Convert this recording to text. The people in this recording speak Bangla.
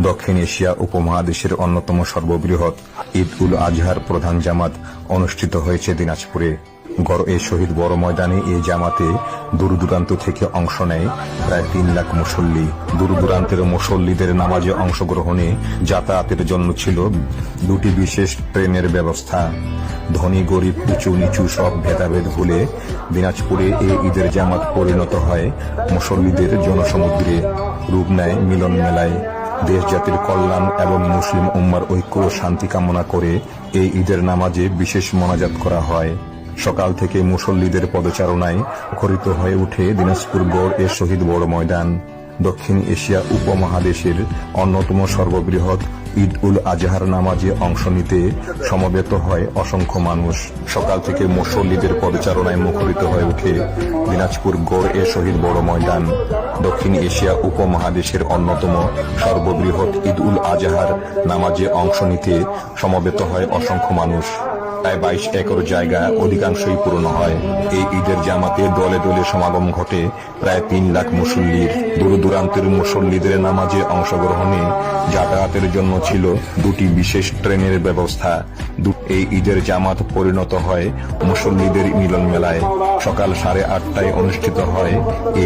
দক্ষিণ এশিয়া উপমহাদেশের অন্যতম সর্ববৃহৎ ঈদ উল আজহার প্রধান জামাত অনুষ্ঠিত হয়েছে দিনাজপুরে। গড় এ শহীদ বড় ময়দানে এই জামাতে দূর দূরান্ত থেকে অংশ নেয়। প্রায় তিন লাখ মুসল্লি। দূর দূরান্তের মুসল্লিদের নামাজে অংশগ্রহণে যাতায়াতের জন্য ছিল দুটি বিশেষ ট্রেনের ব্যবস্থা। ধনী, গরিব, উঁচু, নিচু সব ভেদাভেদ ভুলে দিনাজপুরে এই ঈদের জামাত পরিণত হয়। মুসল্লিদের জনসমুদ্রে রূপ নেয় মিলন মেলায়। দেশ জাতির কল্যাণ এবং মুসলিম উম্মার ঐক্য ও শান্তি কামনা করে এই ঈদের নামাজে বিশেষ মোনাজাত করা হয়। সকাল থেকে মুসল্লিদের পদচারণায় মুখরিত হয়ে ওঠে দিনাজপুর গড় এ শহীদ বড় ময়দান। দক্ষিণ এশিয়া উপমহাদেশের অন্যতম সর্ববৃহৎ ঈদ উল আজহার নামাজে অংশ নিতে সমবেত হয় অসংখ্য মানুষ। সকাল থেকে মুসল্লিদের পদচারণায় মুখরিত হয়ে ওঠে দিনাজপুর গড় এ শহীদ বড় ময়দান। দক্ষিণ এশিয়া উপমহাদেশের অন্যতম সর্ববৃহৎ ঈদ উল আজহার নামাজে অংশ নিতে সমবেত হয় অসংখ্য মানুষ। প্রায় বাইশ একর জায়গা অধিকাংশই পূরণ হয়। এই ঈদের জামাতে দলে দলে সমাগম ঘটে প্রায় তিন লাখ মুসল্লির। দূর দূরান্তের মুসল্লিদের নামাজে অংশগ্রহণে যাতায়াতের জন্য ছিল দুটি বিশেষ ট্রেনের ব্যবস্থা। এই ঈদের জামাত পরিণত হয় মুসল্লিদের মিলন মেলায় সকাল সাড়ে আটটায় অনুষ্ঠিত হয় এই